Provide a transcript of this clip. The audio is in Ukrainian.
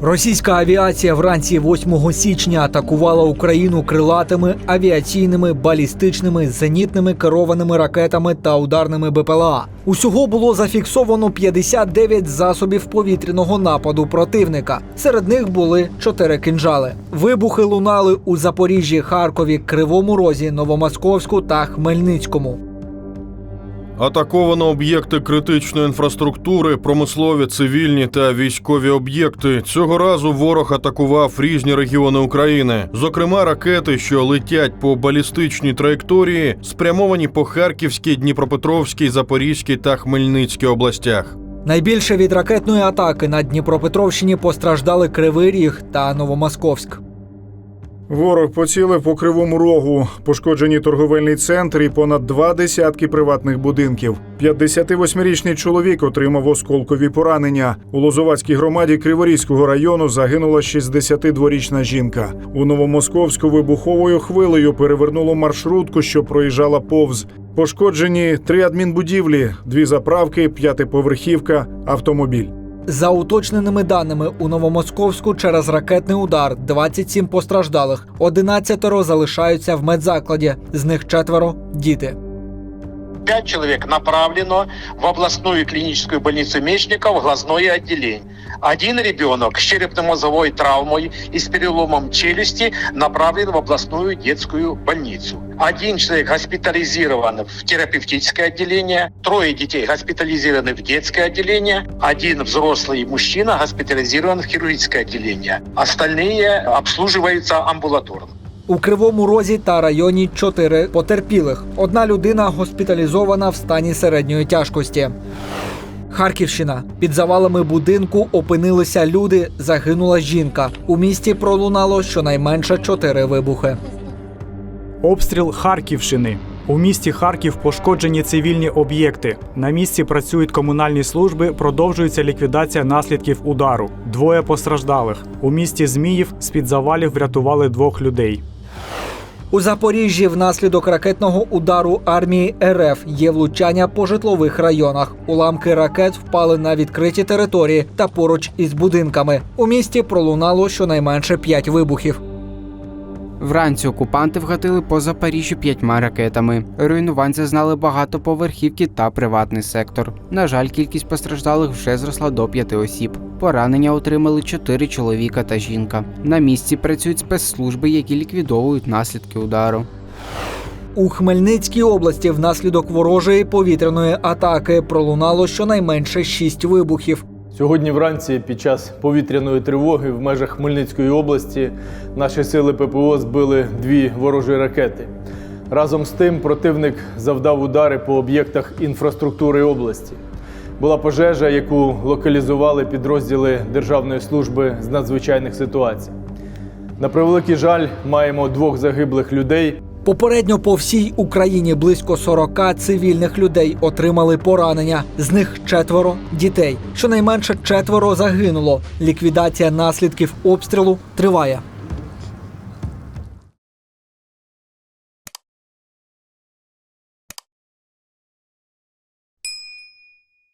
Російська авіація вранці 8 січня атакувала Україну крилатими авіаційними, балістичними, зенітними керованими ракетами та ударними БПЛА. Усього було зафіксовано 59 засобів повітряного нападу противника. Серед них були чотири кинжали. Вибухи лунали у Запоріжжі, Харкові, Кривому Розі, Новомосковську та Хмельницькому. Атаковано об'єкти критичної інфраструктури, промислові, цивільні та військові об'єкти. Цього разу ворог атакував різні регіони України, зокрема ракети, що летять по балістичній траєкторії, спрямовані по Харківській, Дніпропетровській, Запорізькій та Хмельницькій областях. Найбільше від ракетної атаки на Дніпропетровщині постраждали Кривий Ріг та Новомосковськ. Ворог поцілив по кривому рогу, пошкоджені торговельний центр і понад два десятки приватних будинків. 58-річний чоловік отримав осколкові поранення. У Лозовацькій громаді Криворізького району загинула 62-річна жінка. У Новомосковську вибуховою хвилею перевернуло маршрутку, що проїжджала повз. Пошкоджені три адмінбудівлі, дві заправки, п'ятиповерхівка, автомобіль. За уточненими даними, у Новомосковську через ракетний удар 27 постраждалих, 11 залишаються в медзакладі, з них четверо діти. Пять человек направлено в областную клиническую больницу Мечников, глазное отделение. Один ребенок с черепно-мозговой травмой и с переломом челюсти направлен в областную детскую больницу. Один человек госпитализирован в терапевтическое отделение, трое детей госпитализированы в детское отделение, один взрослый мужчина госпитализирован в хирургическое отделение. Остальные обслуживаются амбулаторно. У Кривому Розі та районі чотири потерпілих. Одна людина госпіталізована в стані середньої тяжкості. Харківщина під завалами будинку опинилися люди. Загинула жінка. У місті пролунало щонайменше чотири вибухи. Обстріл Харківщини. У місті Харків пошкоджені цивільні об'єкти. На місці працюють комунальні служби, продовжується ліквідація наслідків удару. Двоє постраждалих. У місті Зміїв з-під завалів врятували двох людей. У Запоріжжі внаслідок ракетного удару армії РФ є влучання по житлових районах. Уламки ракет впали на відкриті території та поруч із будинками. У місті пролунало щонайменше п'ять вибухів. Вранці окупанти вгатили по Запоріжжю п'ятьма ракетами. Руйнувань зазнали багатоповерхівки та приватний сектор. На жаль, кількість постраждалих вже зросла до п'яти осіб. Поранення отримали чотири чоловіка та жінка. На місці працюють спецслужби, які ліквідовують наслідки удару. У Хмельницькій області внаслідок ворожої повітряної атаки пролунало щонайменше шість вибухів. Сьогодні вранці під час повітряної тривоги в межах Хмельницької області наші сили ППО збили дві ворожі ракети. Разом з тим противник завдав удари по об'єктах інфраструктури області. Була пожежа, яку локалізували підрозділи Державної служби з надзвичайних ситуацій. На превеликий жаль, маємо двох загиблих людей. Попередньо по всій Україні близько 40 цивільних людей отримали поранення. З них четверо дітей. Щонайменше четверо загинуло. Ліквідація наслідків обстрілу триває.